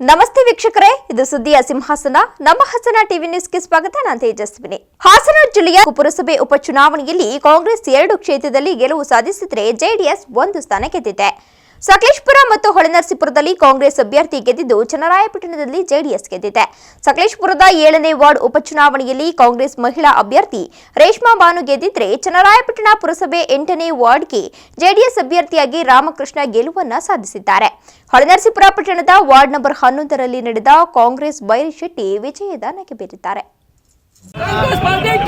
ನಮಸ್ತೆ ವೀಕ್ಷಕರೇ, ಇದು ಸುದ್ದಿಯ ಸಿಂಹಾಸನ. ನಮ್ಮ ಹಾಸನ ಟಿವಿ ನ್ಯೂಸ್ಗೆ ಸ್ವಾಗತ, ನಾನು ತೇಜಸ್ವಿನಿ. ಹಾಸನ ಜಿಲ್ಲೆಯ ಪುರಸಭೆ ಉಪಚುನಾವಣೆಯಲ್ಲಿ ಕಾಂಗ್ರೆಸ್ ಎರಡು ಕ್ಷೇತ್ರದಲ್ಲಿ ಗೆಲುವು ಸಾಧಿಸಿದರೆ ಜೆಡಿಎಸ್ ಒಂದು ಸ್ಥಾನ ಗೆದ್ದಿದೆ. ಸಕಲೇಶ್ಪುರ ಮತ್ತು ಹೊಳೆನರಸೀಪುರದಲ್ಲಿ ಕಾಂಗ್ರೆಸ್ ಅಭ್ಯರ್ಥಿ ಗೆದ್ದಿದ್ದು ಚನ್ನರಾಯಪಟ್ಟಣದಲ್ಲಿ ಜೆಡಿಎಸ್ ಗೆದ್ದಿದೆ. ಸಕಲೇಶ್ಪುರದ ಏಳನೇ ವಾರ್ಡ್ ಉಪಚುನಾವಣೆಯಲ್ಲಿ ಕಾಂಗ್ರೆಸ್ ಮಹಿಳಾ ಅಭ್ಯರ್ಥಿ ರೇಷ್ಮಾ ಬಾನು ಗೆದ್ದಿದ್ರೆ ಚನ್ನರಾಯಪಟ್ಟಣ ಪುರಸಭೆ ಎಂಟನೇ ವಾರ್ಡ್ಗೆ ಜೆಡಿಎಸ್ ಅಭ್ಯರ್ಥಿಯಾಗಿ ರಾಮಕೃಷ್ಣ ಗೆಲುವನ್ನ ಸಾಧಿಸಿದ್ದಾರೆ. ಹೊಳೆನರಸೀಪುರ ಪಟ್ಟಣದ ವಾರ್ಡ್ ನಂಬರ್ ಹನ್ನೊಂದರಲ್ಲಿ ನಡೆದ ಕಾಂಗ್ರೆಸ್ ಬೈರಿಶೆಟ್ಟಿ ವಿಜಯದ ನಗೆ ಬೀರಿದ್ದಾರೆ. ಕಾಂಗ್ರೆಸ್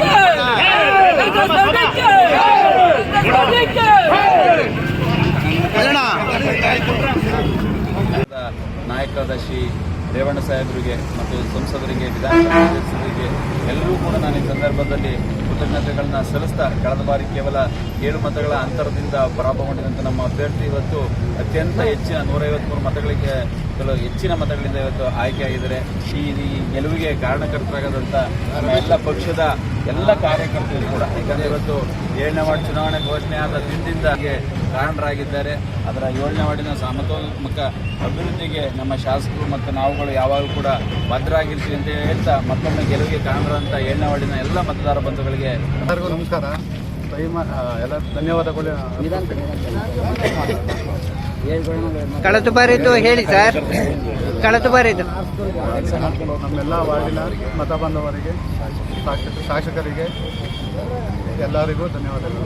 ರೇವಣ್ಣ ಸಾಹೇಬರಿಗೆ ಮತ್ತು ಸಂಸದರಿಗೆ, ವಿಧಾನಸಭಾ ಸದಸ್ಯರಿಗೆ ಎಲ್ಲರೂ ಕೂಡ ನಾನು ಈ ಸಂದರ್ಭದಲ್ಲಿ ಕೃತಜ್ಞತೆಗಳನ್ನ ಸಲ್ಲಿಸ್ತಾ ಕಳೆದ ಬಾರಿ ಕೇವಲ ಏಳು ಮತಗಳ ಅಂತರದಿಂದ ಪರಾಭವಗೊಂಡಿದಂಥ ನಮ್ಮ ಅಭ್ಯರ್ಥಿ ಇವತ್ತು ಅತ್ಯಂತ ಹೆಚ್ಚಿನ ನೂರೈವತ್ಮೂರು ಮತಗಳಿಗೆ ಕೆಲವು ಹೆಚ್ಚಿನ ಮತಗಳಿಂದ ಇವತ್ತು ಆಯ್ಕೆಯಾಗಿದ್ದಾರೆ ಈ ಗೆಲುವಿಗೆ ಕಾರಣಕರ್ತರಾಗದಂಥ ನಮ್ಮ ಎಲ್ಲ ಪಕ್ಷದ ಎಲ್ಲ ಕಾರ್ಯಕರ್ತರು ಕೂಡ, ಯಾಕಂದರೆ ಇವತ್ತು ಏಳನೇ ವಾರ್ಡ್ ಚುನಾವಣೆ ಘೋಷಣೆ ಆದ ದಿನದಿಂದ ಕಾರಣರಾಗಿದ್ದಾರೆ. ಅದರ ಏಳನೇ ವಾರ್ಡಿನ ಸಮತೋಲನಾತ್ಮಕ ಅಭಿವೃದ್ಧಿಗೆ ನಮ್ಮ ಶಾಸಕರು ಮತ್ತು ನಾವುಗಳು ಯಾವಾಗಲೂ ಕೂಡ ಭದ್ರಾಗಿರ್ತೀವಿ ಅಂತ ಹೇಳ್ತಾ ಮತ್ತೊಮ್ಮೆ ಗೆಲುವಿಗೆ ಕಾರಣರಂತ ಎಣ್ಣೆವಾಡಿನ ಎಲ್ಲ ಮತದಾರ ಬಂಧುಗಳಿಗೆ ಎಲ್ಲರಿಗೂ ನಮಸ್ಕಾರ. ಎಲ್ಲ ಧನ್ಯವಾದಗಳು. ಕಳೆದ ಬಾರಿದ್ದು ಹೇಳಿ ಸರ್. ಕಳೆದ ಬಾರಿದ್ದು ನಮ್ಮೆಲ್ಲ ವಾರ್ಡಿನ ಮತ ಬಂದವರಿಗೆ ಶಾಸಕ ಶಾಸಕರಿಗೆ ಎಲ್ಲರಿಗೂ ಧನ್ಯವಾದಗಳು.